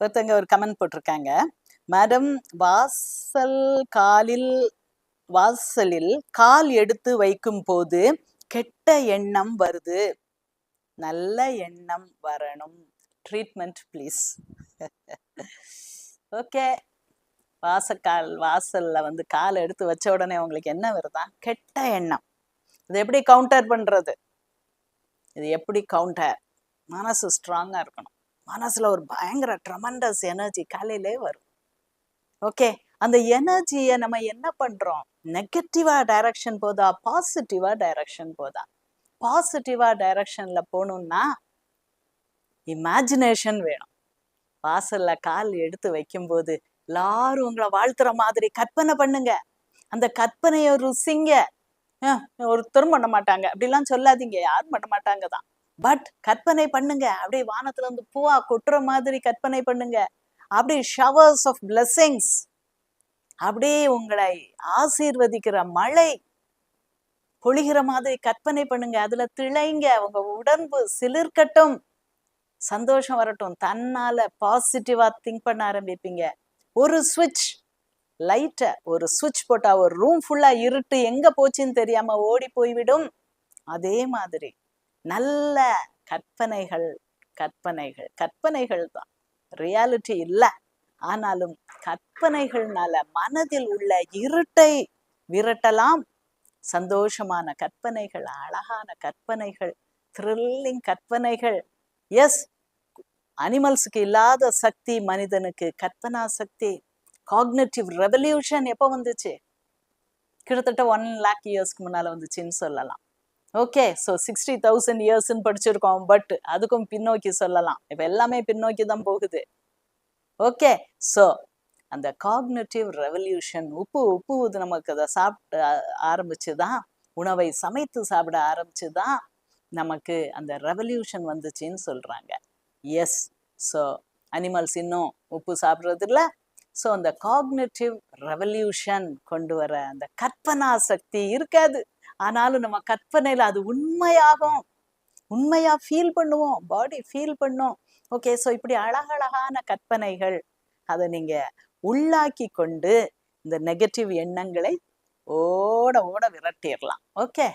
ஒருத்தங்க ஒரு கமெண்ட் போட்டிருக்காங்க. மேடம் வாசல் காலில் வாசலில் கால் எடுத்து வைக்கும் போது கெட்ட எண்ணம் வருது. நல்ல எண்ணம் வரணும். ட்ரீட்மெண்ட் ப்ளீஸ் ஓகே வாசக்கால் வாசல்ல வந்து கால் எடுத்து வச்ச உடனே உங்களுக்கு என்ன வருதா? கெட்ட எண்ணம். இது எப்படி கவுண்டர் பண்றது? இது எப்படி கவுண்டர் மனசு ஸ்ட்ராங்கா இருக்கணும். மனசுல ஒரு பயங்கர ட்ரமண்டஸ் எனர்ஜி காலையிலே வரும். ஓகே அந்த எனர்ஜியை நம்ம என்ன பண்றோம்? நெகட்டிவா டைரக்ஷன் போதா? பாசிட்டிவா டைரக்ஷன் போதா? பாசிட்டிவா டைரக்ஷன்ல போகணுன்னா இமேஜினேஷன் வேணும். வாசல்ல கால் எடுத்து வைக்கும்போது எல்லாரும் உங்களை வாழ்த்துற மாதிரி கற்பனை பண்ணுங்க. அந்த கற்பனையை ருசிங்க. ஒருத்தரும் பண்ண மாட்டாங்க. அப்படிலாம் சொல்லாதீங்க. யாரும் பண்ண மாட்டாங்க தான். பட் கற்பனை பண்ணுங்க. அப்படியே வானத்துல இருந்து பூவா கொட்டுற மாதிரி கற்பனை பண்ணுங்க. அப்படியே ஷவர்ஸ் ஆஃப் பிளஸ்ஸிங்ஸ் அப்படியே உங்களை ஆசீர்வதிக்கிற மழை பொழிகிற மாதிரி கற்பனை பண்ணுங்க. அதுல திளைங்க. உங்க உடம்பு சிலிர்க்கட்டும். சந்தோஷம் வரட்டும். தன்னால பாசிட்டிவா திங்க் பண்ண ஆரம்பிப்பீங்க. ஒரு சுவிட்ச் லைட்டை ஒரு சுவிட்ச் போட்டா ஒரு ரூம் ஃபுல்லா இருட்டு எங்க போச்சுன்னு தெரியாம ஓடி போய்விடும். அதே மாதிரி. நல்ல கற்பனைகள் கற்பனைகள். கற்பனைகள் தான். ரியாலிட்டி இல்லை. ஆனாலும் கற்பனைகள்னால மனதில் உள்ள இருட்டை விரட்டலாம். சந்தோஷமான கற்பனைகள் அழகான கற்பனைகள் த்ரில்லிங் கற்பனைகள். எஸ் அனிமல்ஸுக்கு இல்லாத சக்தி மனிதனுக்கு கற்பனா சக்தி காக்னேட்டிவ் ரெவல்யூஷன் எப்போ வந்துச்சு? கிட்டத்தட்ட ஒன் லேக் இயர்ஸ்க்கு முன்னால வந்துச்சுன்னு சொல்லலாம். ஓகே ஸோ சிக்ஸ்டி தௌசண்ட் இயர்ஸ்ன்னு படிச்சிருக்கோம் பட் அதுக்கும் பின்னோக்கி சொல்லலாம். இப்போ எல்லாமே பின்னோக்கி தான் போகுது. ஓகே ஸோ அந்த காக்னேட்டிவ் ரெவல்யூஷன் உப்பு உப்பு இது நமக்கு அதை சாப்பிட்டு ஆரம்பிச்சு தான் உணவை சமைத்து சாப்பிட ஆரம்பிச்சு தான் நமக்கு அந்த ரெவல்யூஷன் வந்துச்சுன்னு சொல்றாங்க. எஸ் ஸோ அனிமல்ஸ் இன்னும் உப்பு சாப்பிட்றதில்ல. ஸோ அந்த காக்னேட்டிவ் ரெவல்யூஷன் கொண்டு வர அந்த கற்பனா சக்தி இருக்காது. ஆனாலும் நம்ம கற்பனையில அது உண்மையாகும். உண்மையா ஃபீல் பண்ணுவோம். பாடி ஃபீல் பண்ணும். ஓகே ஸோ இப்படி அழகழகான கற்பனைகள் அதை நீங்க உள்ளாக்கி கொண்டு இந்த நெகட்டிவ் எண்ணங்களை ஓட ஓட விரட்டிடலாம். ஓகே